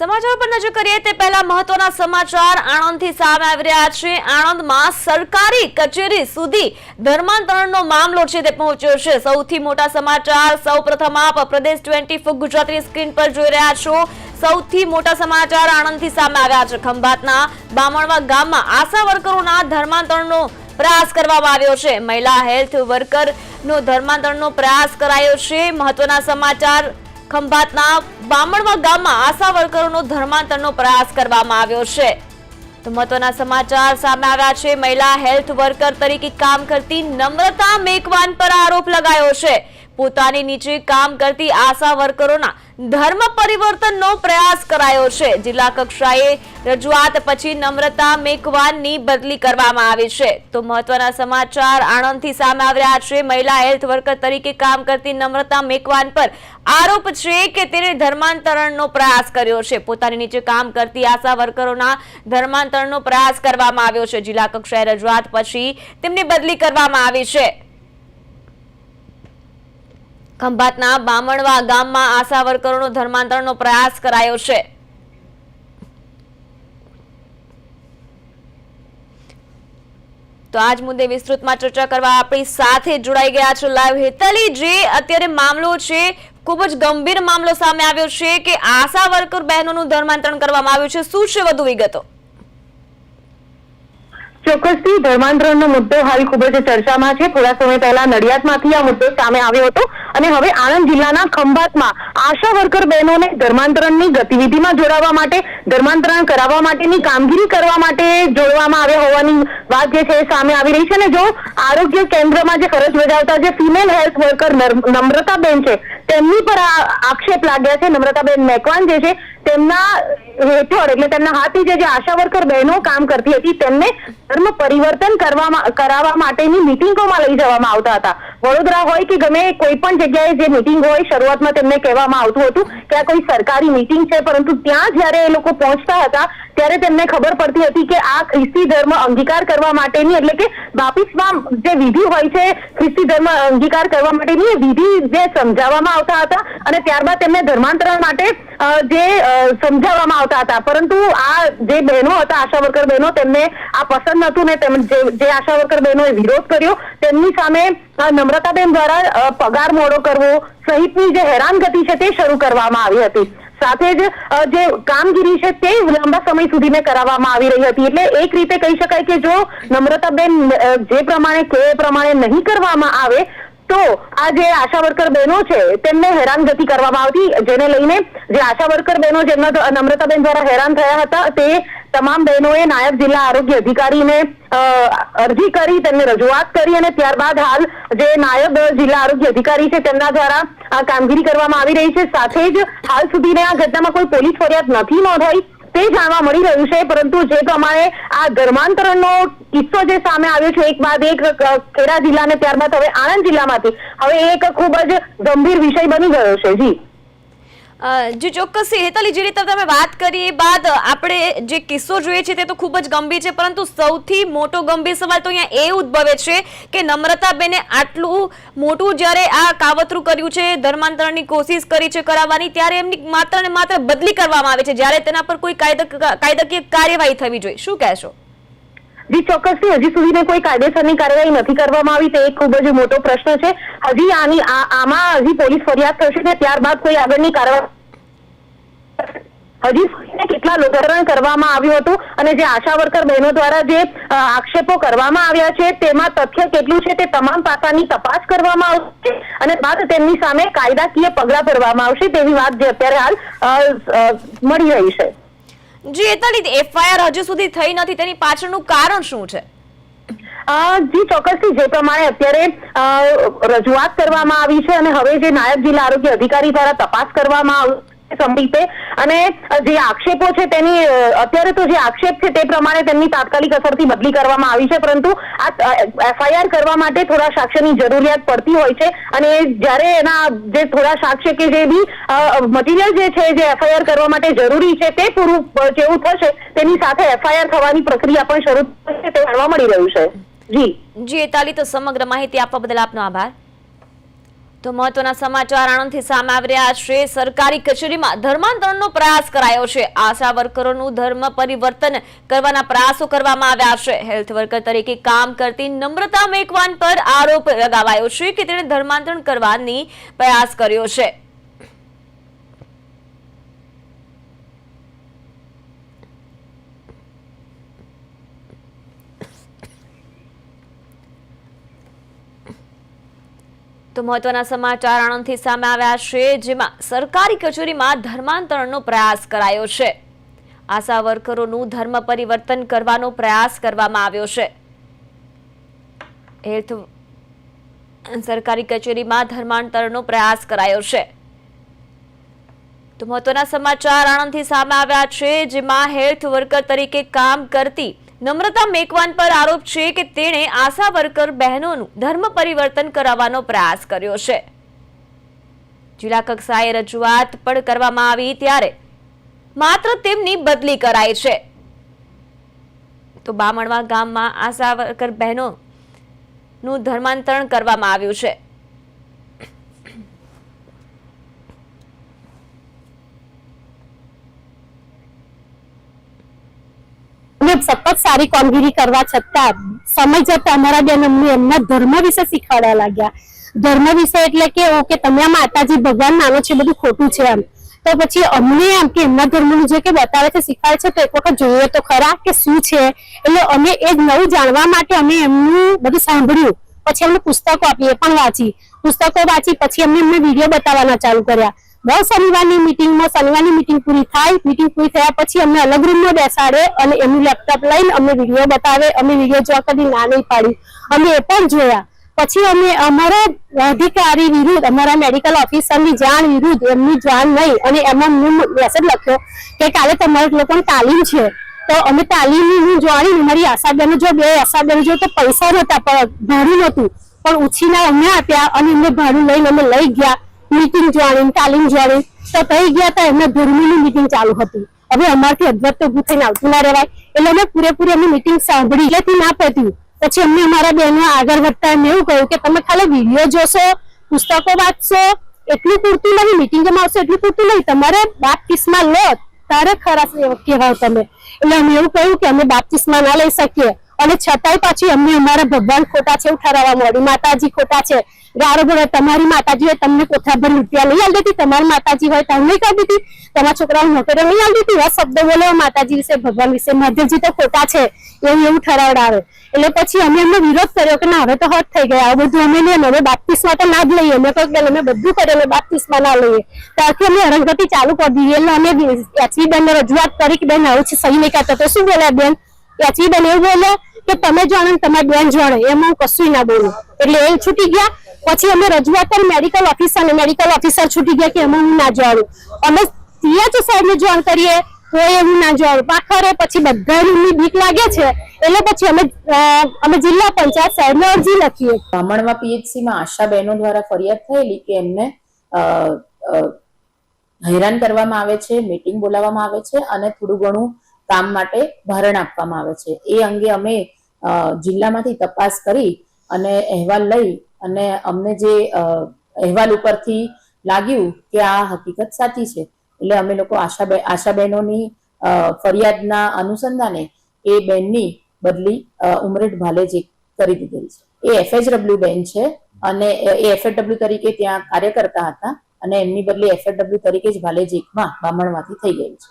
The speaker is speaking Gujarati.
સમાચાર પર નજર કરીએ તે પહેલા મહત્વના સમાચાર આણંદથી સામે આવી રહ્યા છે. આણંદમાં સરકારી કચેરી સુધી ધર્માંતરણનો મામલો છે તે પહોંચ્યો છે. સૌથી મોટા સમાચાર સૌપ્રથમ આપ પ્રદેશ ટ્વેન્ટી ફોર ગુજરાતી સ્ક્રીન પર જોઈ રહ્યા છો. સૌથી મોટા સમાચાર આણંદથી સામે આવ્યા છે. ખંભાતના બામણવા ગામમાં આશા વર્કરોના ધર્માંતરણનો પ્રયાસ કરવામાં આવ્યો છે. મહિલા હેલ્થ વર્કરનો ધર્માંતરણનો પ્રયાસ કરાયો છે. મહત્વના સમાચાર ખંભાતના બામણવા ગામમાં આશા વર્કરોનો ધર્માંતરનો પ્રયાસ કરવામાં આવ્યો છે. તો મહત્વના સમાચાર સામે આવ્યા છે. મહિલા હેલ્થ વર્કર તરીકે કામ કરતી નમ્રતા મેકવાન પર આરોપ લગાયો છે. પોતાની નીચે કામ કરતી આશા વર્કરોના ધર્મ પરિવર્તનનો પ્રયાસ કરાયો છે. જિલ્લા કક્ષાએ રજૂઆત પછી નમ્રતા મેકવાનની બદલી કરવામાં આવી છે. તો મહત્વના સમાચાર આણંદથી સામે આવી રહ્યા છે. મહિલા હેલ્થ વર્કર તરીકે કામ કરતી નમ્રતા મેકવાન પર આરોપ છે કે તેણે ધર્માંતરણનો પ્રયાસ કર્યો છે. પોતાની નીચે કામ કરતી આશા વર્કરોના ધર્માંતરણનો પ્રયાસ કરવામાં આવ્યો છે. જિલ્લા કક્ષાએ રજૂઆત પછી તેમની બદલી કરવામાં આવી છે. ખંભાતના બામણવા ગામમાં આશા વર્કરોનો ધર્માંતરણનો પ્રયાસ કરાયો છે. તો આજ મુદ્દે વિસ્તૃતમાં ચર્ચા કરવા આપણી સાથે જોડાઈ ગયા છે લાઈવ હેતલી જે અત્યારે મામલો છે, ખૂબ જ ગંભીર મામલો સામે આવ્યો છે કે આશા વર્કર બહેનોનું ધર્માંતરણ કરવામાં આવ્યું છે. શું છે વધુ વિગતો? ચોક્કસથી ધર્માંતરણનો મુદ્દો હાલ ખૂબ જ ચર્ચામાં છે. થોડા સમય પહેલા નડિયાદમાંથી આ મુદ્દો સામે આવ્યો હતો અને હવે આણંદ જિલ્લાના ખંભાતમાં આશા વર્કર બહેનોને ધર્માંતરણની ગતિવિધિમાં જોડાવા માટે, ધર્માંતરણ કરાવવા માટેની કામગીરી કરવા માટે જોડવામાં આવ્યા હોવાની વાત જે છે એ સામે આવી રહી છે. અને જો આરોગ્ય કેન્દ્રમાં જે ફરજ બજાવતા જે ફિમેલ હેલ્થ વર્કર નમ્રતાબેન છે, તેમની પર આક્ષેપ લાગ્યા છે. નમ્રતાબેન મેકવાન જે છે તેમના હેઠળ, એટલે તેમના હાથે જે આશા વર્કર બહેનો કામ કરતી હતી, તેમને ધર્મ પરિવર્તન કરવામાં કરાવવા માટેની મિટિંગોમાં લઈ જવામાં આવતા હતા. વડોદરા હોય કે ગમે કોઈ પણ જગ્યાએ જે મિટિંગ હોય, શરૂઆતમાં તેમને કહેવામાં આવતું હતું કે આ કોઈ સરકારી મિટિંગ છે, પરંતુ ત્યાં જ્યારે એ લોકો પહોંચતા હતા, ત્યારે તેમને ખબર પડતી હતી કે આ ખ્રિસ્તી ધર્મ અંગીકાર કરવા માટેની, એટલે કે બાપિસમાં જે વિધિ હોય છે, ખ્રિસ્તી ધર્મ અંગીકાર કરવા માટેની વિધિ જે સમજાવવામાં આવતા હતા, અને ત્યારબાદ તેમને ધર્માંતરણ માટે જે સમજાવવામાં આવતા હતા. પરંતુ આ જે બહેનો હતા, આશા વર્કર બહેનો, તેમને આ પસંદ નહોતું ને તેમ જે આશા વર્કર બહેનોએ વિરોધ કર્યો, તેમની સામે નમ્રતાબેન દ્વારા પગાર મોડો કરવો, સહિતની જે હેરાનગતિ છે તે શરૂ કરવામાં આવી હતી. સાથે જ જે કામગીરી છે તે લાંબા સમય સુધી ને કરાવવામાં આવી રહી હતી. એટલે એક રીતે કહી શકાય કે જો નમ્રતાબેન જે પ્રમાણે કે પ્રમાણે નહીં કરવામાં આવે તો આ જે આશા વર્કર બહેનો છે, તેમને હેરાનગતિ કરવામાં આવતી, જેને લઈને જે આશા વર્કર બહેનો જેમના નમ્રતાબેન દ્વારા હેરાન થયા હતા, તે તમામ બહેનોએ નાયબ જિલ્લા આરોગ્ય અધિકારીને અરજી કરી, તેમને રજૂઆત કરી અને ત્યારબાદ હાલ જે નાયબ જિલ્લા આરોગ્ય અધિકારી છે, તેમના દ્વારા આ કામગીરી કરવામાં આવી રહી છે. સાથે જ હાલ સુધીને આ ઘટનામાં કોઈ પોલીસ ફરિયાદ નથી નોંધાઈ, તે જાણવા મળી રહ્યું છે. પરંતુ જે પ્રમાણે આ ધર્માંતરણનો કિસ્સો જે સામે આવ્યો છે, એક બાદ એક ખેડા જિલ્લા અને ત્યારબાદ હવે આણંદ જિલ્લામાંથી. હવે એક ખૂબ જ ગંભીર વિષય બની ગયો છે, જી. જે ચોક્કસ હેતલી જે રીતે તમે વાત કરી, એ બાદ આપણે જે કિસ્સો જોઈએ છે તે તો ખૂબ જ ગંભીર છે, પરંતુ સૌથી મોટો ગંભીર સવાલ તો અહીંયા એ ઉદ્ભવે છે કે નમ્રતાબેને આટલું મોટું જ્યારે આ કાવતરું કર્યું છે, ધર્માંતરણની કોશિશ કરી છે કરાવવાની, ત્યારે એમની માત્ર ને માત્ર બદલી કરવામાં આવે છે, જ્યારે તેના પર કોઈ કાયદા કાયદાકીય કાર્યવાહી થવી જોઈએ. શું કહેશો? જી, ચોક્કસથી. હજી સુધીને કોઈ કાયદેસરની કાર્યવાહી નથી કરવામાં આવી. તે એક ખૂબ જ મોટો પ્રશ્ન છે. હજી આની આમાં હજી પોલીસ ફરિયાદ થશે ને ત્યારબાદ કોઈ આગળની કાર્યવાહી હજી કેટલા લોકાર્પણ કરવામાં આવ્યું હતું અને જે આશા વર્કર બહેનો દ્વારા જે આક્ષેપો કરવામાં આવ્યા છે, તેમાં તથ્ય કેટલું છે તે તમામ પાસાની તપાસ કરવામાં આવશે અને બાદ તેમની સામે કાયદાકીય પગલાં ભરવામાં આવશે તેવી વાત જે અત્યારે હાલ મળી રહી છે. જી હેતલી એફઆઈઆર હજુ સુધી થઈ નથી, તેની પાછળનું કારણ શું છે? જી, ચોક્કસથી. જે પ્રમાણે અત્યારે રજૂઆત કરવામાં આવી છે અને હવે જે નાયબ જિલ્લા આરોગ્ય અધિકારી દ્વારા તપાસ કરવામાં સંદીપે અને જે આક્ષેપો છે તેની અત્યારે તો જે આક્ષેપ છે તે પ્રમાણે તેમની તાત્કાલિક અસરથી બદલી કરવામાં આવી છે, પરંતુ આ એફઆઈઆર કરવા માટે થોડા સાક્ષ્યની જરૂરિયાત પડતી હોય છે અને જ્યારે એના જે થોડા સાક્ષ્ય કે જે બી મટીરિયલ જે છે જે એફઆઈઆર કરવા માટે જરૂરી છે તે પૂરું જેવું થશે, તેની સાથે એફઆઈઆર થવાની પ્રક્રિયા પણ શરૂ થશે, તે જાણવા મળી રહ્યું છે. જી. જી એતાલી તો સમગ્ર માહિતી આપવા બદલ આપનો આભાર. તો મહત્વના સમાચાર આણંદથી સામે આવી રહ્યા છે. સરકારી કચેરીમાં ધર્માંતરણનો પ્રયાસ કરાયો છે. આશા વર્કરોનું ધર્મ પરિવર્તન કરવાના પ્રયાસો કરવામાં આવ્યા છે. હેલ્થ વર્કર તરીકે કામ કરતી નમ્રતા મેકવાન પર આરોપ લગાવાયો છે કે તેણે ધર્માંતરણ કરવાની પ્રયાસ કર્યો છે. તો મહત્વના સમાચાર આણંદથી સામે આવ્યા છે, જેમાં સરકારી કચેરીમાં ધર્માંતરણનો પ્રયાસ કરાયો છે. આશા વર્કરોનું ધર્મ પરિવર્તન કરવાનો પ્રયાસ કરવામાં આવ્યો છે. હેલ્થ સરકારી કચેરીમાં ધર્માંતરણનો પ્રયાસ કરાયો છે. તો મહત્વના સમાચાર આણંદથી સામે આવ્યા છે, જેમાં હેલ્થ વર્કર તરીકે કામ કરતી નમ્રતા મેકવાન પર આરોપ છે કે તેણે આશા વર્કર બહેનોનું ધર્મ પરિવર્તન કરાવવાનો પ્રયાસ કર્યો છે. જિલ્લા કક્ષાએ રજૂઆત પણ કરવામાં આવી ત્યારે માત્ર તેમની બદલી કરાઈ છે. તો બામણવા ગામમાં આશા વર્કર બહેનો નું ધર્માંતરણ કરવામાં આવ્યું છે. સતત સારી કામગીરી કરવા છતાં સમય જતા અમારા બેન અમને એમના ધર્મ વિશે શીખવાડવા લાગ્યા. ધર્મ વિશે એટલે કે ઓકે તમે આ માતાજી ભગવાન માનો છે બધું ખોટું છે એમ. તો પછી અમને એમ કે એમના ધર્મનું જે કે બતાવે છે, શીખવાડે છે, તો એક વખત જોઈએ તો ખરા કે શું છે? એટલે અમે એ નવું જાણવા માટે અમે એમનું બધું સાંભળ્યું. પછી અમને પુસ્તકો આપી, એ પણ વાંચી. પુસ્તકો વાંચી, પછી અમને એમને વીડિયો બતાવવાના ચાલુ કર્યા. દર શનિવારની મિટિંગમાં શનિવારની મિટિંગ પૂરી થાય મિટિંગ પૂરી થયા પછી અમને અલગ રૂમમાં બેસાડે અને એમનું લેપટોપ લઈને અમને વીડિયો બતાવે, અમે વીડિયો જોવા કદી ના નહીં પાડી. અમે એ પણ જોયા. પછી અમે અમારા અધિકારી વિરુદ્ધ, અમારા મેડિકલ ઓફિસરની જાણ વિરુદ્ધ એમની જાણ નહીં અને એમાં હું મેસેજ લખ્યો કે કાલે તમારા લોકોની તાલીમ છે. તો અમે તાલીમની હું જાણી મારી આશાબેન જો બે આશાબેન જો તો પૈસા નહોતા, પણ ભાડું નહોતું. પણ ઉછીના અમે આપ્યા અને એમને ભાડું લઈને અમે લઈ ગયા. મીટિંગ જાણી તાલીમ જાણી તો થઈ ગયા હતા એમને ધર્મીની મીટિંગ ચાલુ હતી. હવે અમારથી અદવત તો થઈને આવતું ના રહેવાય. એટલે અમે પૂરેપૂરી એમની મીટિંગ સાંભળી. એટલેથી ના પત્યું પછી અમને અમારા બહેનો આગળ વધતા એમને એવું કહ્યું કે, તમે ખાલી વીડિયો જોશો, પુસ્તકો વાંચશો, એટલું પૂરતું નહીં મિટિંગમાં આવશો એટલું પૂરતું નહીં. તમારે બાપ્તિસ્મા લો તારે ખરા કહેવાય તમે. એટલે અમે એવું કહ્યું કે, અમે બાપ્તિસ્મા ના લઈ શકીએ. અને છતાંય પાછી અમને અમારા ભગવાન ખોટા છે એવું ઠરાવવા મળ્યું માતાજી ખોટા છે. ગારો ભરે, તમારી માતાજી હોય, તમને કોથાભર રૂપિયા નહીં આલી દીધી તમારી માતાજી હોય તમને કરી દીધી તમારા છોકરાઓ નોકરીઓ નહીં આલી દીધી એવા શબ્દો બોલે, માતાજી વિશે, ભગવાન વિશે. મહાદેવજી તો ખોટા છે. એવું એવું ઠરાવડાવે એટલે પછી અમે એમનો વિરોધ કર્યો કે ના, હવે તો હટ થઈ ગયા આવું બધું અમે નહીં, અમે બાપ્તિસ્મા તો ના જ લઈએ. અમે કહ્યું કે અમે બધું કરીએ અમે બાપ્તિસ્મા ના લઈએ. ત્યારથી અમે હરંગતી ચાલુ કરી દીધી. એટલે અમે એચવી બેન રજૂઆત કરી કે, બેન, આવું છે, સહી નહીં કરતા તો શું બોલ્યા બેન? એચવી બેન એવું બોલ્યા કે તમે જાણો તમારી બેન જાણે, એમાં હું કશું ના બોલું. એટલે એ છૂટી ગયા. પછી અમે રજૂઆત કરી મેડિકલ ઓફિસર ને મેડિકલ ઓફિસર છૂટી ગયા કે એમાં હું ના જાણું. અમે સીએચઓ સાહેબ ને જાણ કરીએ તો એવું ના જાણું. પાખરે પછી બધા રૂમની બીક લાગે છે, એટલે પછી અમે અમે જિલ્લા પંચાયત સાહેબને અરજી લખીએ. બ્રાહ્મણમાં પીએચસીમાં આશા બહેનો દ્વારા ફરિયાદ થયેલી કે એમને હેરાન કરવામાં આવે છે મીટિંગ બોલાવવામાં આવે છે અને થોડું ઘણું કામ માટે ભારણ આપવામાં આવે છે. એ અંગે અમે જિલ્લામાંથી તપાસ કરી અને અહેવાલ લઈ અને અમને જે અહેવાલ ઉપરથી લાગ્યું કે આ હકીકત સાચી છે, એટલે અમે લોકો આશા આશા બહેનોની ફરિયાદના અનુસંધાને એ બેનની બદલી ઉમરેઠ ભાલે જે કરી દીધેલી છે. એ એફએચડબલ્યુ બેન છે અને એ એફએડબલ્યુ તરીકે ત્યાં કાર્ય કરતા હતા અને એમની બદલી એફએડબલ્યુ તરીકે જ ભાલેજીકમાં બામણમાંથી થઈ ગઈ છે.